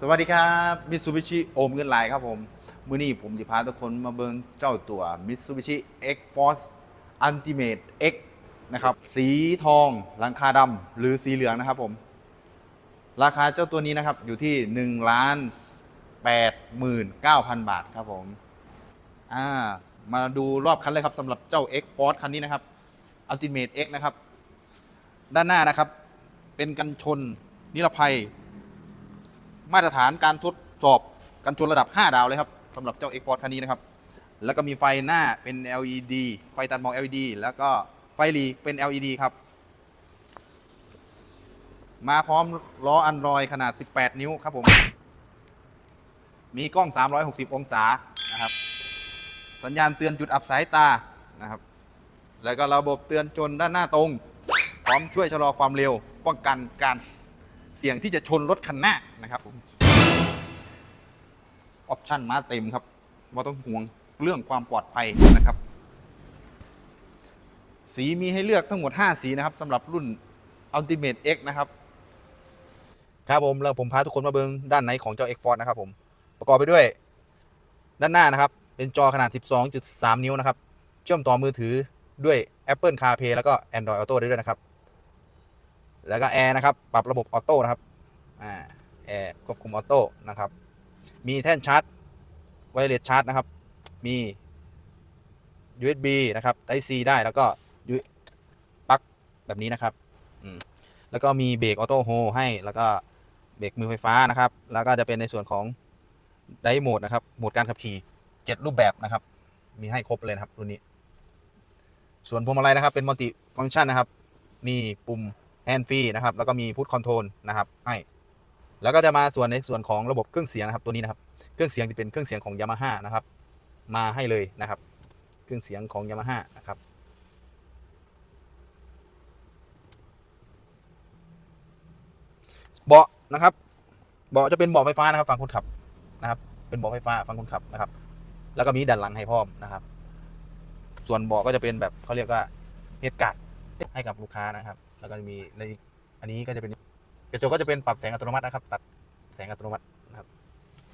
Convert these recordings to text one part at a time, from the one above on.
สวัสดีครับมิตซูบิชิโอมเงินไหลครับผม มื้อนี้ผมจะพาทุกคนมาเบิงเจ้าตัว Mitsubishi X-Force Ultimate X นะครับ สีทองหลังคาดำหรือสีเหลืองนะครับผม ราคาเจ้าตัวนี้นะครับอยู่ที่ 1 ล้าน89,000 บาทครับผมอ่ามาดูรอบคันเลยครับสำหรับเจ้า X-Force คันนี้นะครับ Ultimate X นะครับ ด้านหน้านะครับ เป็นกันชนนิรภัย มาตรฐานการทดสอบกันชนระดับ 5 ดาวเลยครับสำหรับเจ้า X Force คันนี้นะครับ แล้วก็มีไฟหน้าเป็น LED ไฟตัดหมอก LED แล้วก็ไฟหลีเป็น LED ครับ มาพร้อมล้ออันรอยขนาด 18 นิ้วครับผม มีกล้อง 360 องศานะครับ สัญญาณเตือนจุดอับสายตานะครับ แล้วก็ระบบเตือนจนด้านหน้าตรง พร้อมช่วยชะลอความเร็วป้องกันการ เสี่ยงที่จะชนรถคันหน้านะครับผมออปชั่นมาเต็มครับว่าต้องห่วงเรื่องความปลอดภัยนะครับ สีมีให้เลือกทั้งหมด 5 สีนะครับสำหรับรุ่น Ultimate X นะครับครับผมแล้วผมพาทุกคนมาเบิงด้านในของเจ้า X Force นะครับผมประกอบไปด้วย ด้านหน้านะครับ เป็นจอขนาด 12.3 นิ้วนะครับ เชื่อมต่อมือถือด้วย Apple CarPlay แล้วก็ Android Auto ได้ด้วยนะครับ แล้วก็แอร์นะครับ ปรับระบบออโต้นะครับอ่าแอร์ควบคุมออโต้นะครับ มีแท่นชาร์จไวเลสชาร์จนะครับ มี USB นะครับ Type C ได้แล้วก็ปลั๊กแบบนี้นะครับอืมแล้วก็มีเบรกออโต้โฮให้แล้วก็เบรกมือไฟฟ้านะครับ แล้วก็จะเป็นในส่วนของไดโหมดนะครับ โหมดการขับขี่เจ็ดรูปแบบนะครับ มีให้ครบเลยนะครับรุ่นนี้ ส่วนพวงมาลัยนะครับ เป็นมัลติฟังก์ชันนะครับ มีปุ่ม แฮนด์ฟรีนะครับ แล้วก็มีพุทคอนโทรลนะครับให้แล้วก็จะมาส่วนในส่วนของระบบเครื่องเสียงนะครับตัวนี้นะครับ เครื่องเสียงจะเป็นเครื่องเสียงของยามาฮ่านะครับ มาให้เลยนะครับ เครื่องเสียงของยามาฮ่านะครับเบาะนะครับเบาะจะเป็นเบาะไฟฟ้านะครับฝั่งคนขับนะครับ เป็นเบาะไฟฟ้าฝั่งคนขับนะครับ แล้วก็มีดันหลังให้พร้อมนะครับ ส่วนเบาะก็จะเป็นแบบเขาเรียกว่าเฮดการ์ด ให้กับลูกค้านะครับ แล้วก็จะมีในอันนี้ก็จะเป็นกระจกก็จะเป็นปรับแสงอัตโนมัตินะครับ ตัดแสงอัตโนมัตินะครับ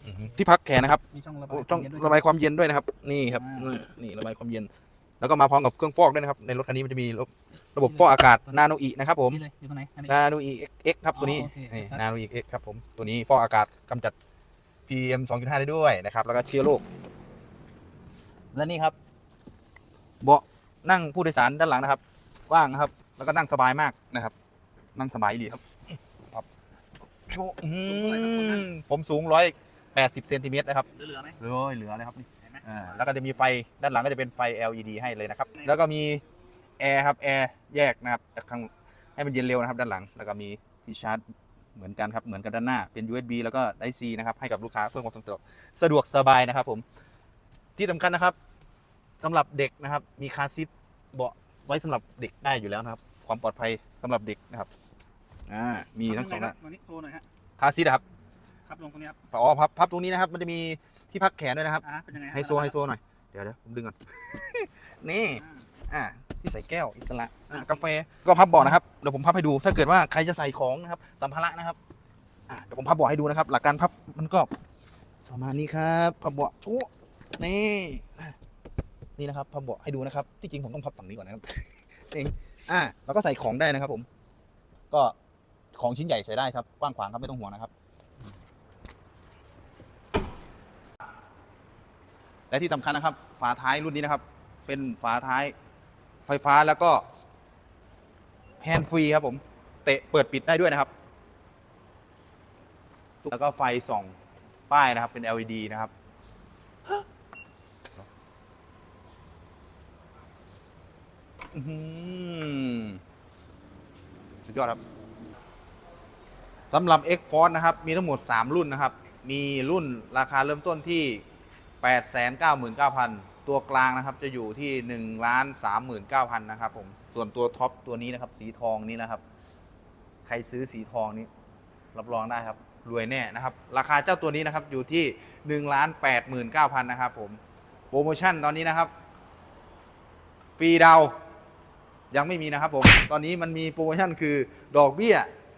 อือฮึที่พักแขนนะครับมีช่องระบาโอ้ยต้องเย็นด้วยระบายความเย็นด้วยนะครับ นี่ครับอ่านี่นี่ระบายความเย็น แล้วก็มาพร้อมกับเครื่องฟอกด้วยนะครับ ในรถคันนี้มันจะมีระบบระบบฟอกอากาศนาโนอีนะครับผมนี่เลยอยู่ตรงไหนอันนี้ นาโนอีเอ็กครับตัวนี้อ๋อโอเคนี่ชัดนาโนอีเอ็กครับผมตัวนี้ฟอกอากาศกำจัด PM 2.5 ได้ด้วยนะครับ แล้วก็เชื้อโรคและนี่ครับ เบาะนั่งผู้โดยสารด้านหลังนะครับก ว้างนะครับ แล้วก็นั่งสบายมากนะครับ นั่งสบายดีครับครับโชว์อืมผมสูงร้อยแปดสิบเซนติเมตรนะครับเหลือๆไหมเหลือเหลือเลยครับนี่เห็นไหมอ่าแล้วก็จะมีไฟด้านหลังก็จะเป็นไฟ LED ให้เลยนะครับ แล้วก็มีแอร์ครับแอร์แยกนะครับจากข้างให้มันเย็นเร็วนะครับ ด้านหลัง แล้วก็มีที่ชาร์จเหมือนกันครับเหมือนกันด้านหน้าเป็น USB แล้วก็ไ C นะครับให้กับลูกค้าเพื่อความสะดวกสะดวกสบายนะครับผมที่สำคัญนะครับสำหรับเด็กนะครับ มีคาร์ซีทเบาะ ไว้สำหรับเด็กได้อยู่แล้วนะครับ ความปลอดภัยสำหรับเด็กนะครับอ่ามีทั้งสองครันะบวันนี้โชว์หน่อยฮะคาร์ซีทนะครับครับลงตรงนี้ครับอ๋อพับพับตรงนี้นะครับ มันจะมีที่พักแขนด้วยนะครับอ่าเป็นยังไงฮะไฮโซไฮโซหน่อยเดี๋ยวเดี๋ยวผมดึงก่อน นี่อ่าอ่าที่ใส่แก้วอิสระอ่ากาแฟก็พับเบาะนะครับเดี๋ยวผมพับให้ดู ถ้าเกิดว่าใครจะใส่ของนะครับสัมภาระนะครับอ่าเดี๋ยวผมพับเบาะให้ดูนะครับ หลักการพับมันก็ประมาณนี้ครับพับเบาะชุนี่อะ นี่นะครับพับเบาให้ดูนะครับ ที่จริงผมต้องพับฝั่งนี้ก่อนนะครับนี่อ่าแล้วก็ใส่ของได้นะครับ ผม ก็ของชิ้นใหญ่ใส่ได้ครับกว้างขวางครับไม่ต้องห่วงนะครับ และที่สำคัญนะครับ ฝาท้ายรุ่นนี้นะครับ เป็นฝาท้ายไฟฟ้าแล้วก็แฮนด์ฟรีครับ ผมเตะเปิดปิดได้ด้วยนะครับ แล้วก็ไฟส่องป้ายนะครับเป็น LED นะครับ อื้อหือสุดยอดครับสำหรับ X Force นะครับ มีทั้งหมด 3 รุ่นนะครับ มีรุ่นราคาเริ่มต้นที่ 899,000 ตัวกลางนะครับ จะอยู่ที่1ล้าน39,000 นะครับผม ส่วนตัวท็อปตัวนี้นะครับ สีทองนี้นะครับ ใครซื้อสีทองนี้ รับรองได้ครับ รวยแน่นะครับ ราคาเจ้าตัวนี้นะครับอยู่ที่1ล้าน89,000 นะครับผม โปรโมชั่นตอนนี้นะครับ ฟรีดาว ยังไม่มีนะครับผม ตอนนี้มันมีโปรโมชั่นคือดอกเบี้ย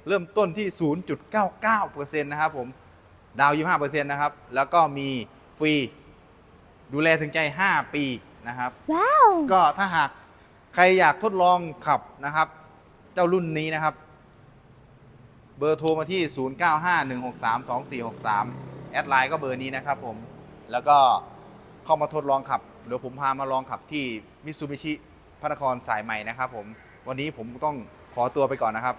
เริ่มต้นที่ 0.99%นะครับผม ดาว 25%นะครับ แล้วก็มีฟรีดูแลถึงใจ 5 ปีนะครับ ว้าว ก็ถ้าหากใครอยากทดลองขับนะครับ เจ้ารุ่นนี้นะครับ เบอร์โทรมาที่ 0951632463 แอดไลน์ก็เบอร์นี้นะครับผม แล้วก็เข้ามาทดลองขับ เดี๋ยวผมพามาลองขับที่มิตซูบิชิ พระนครสายใหม่นะครับผม วันนี้ผมต้องขอตัวไปก่อนนะครับ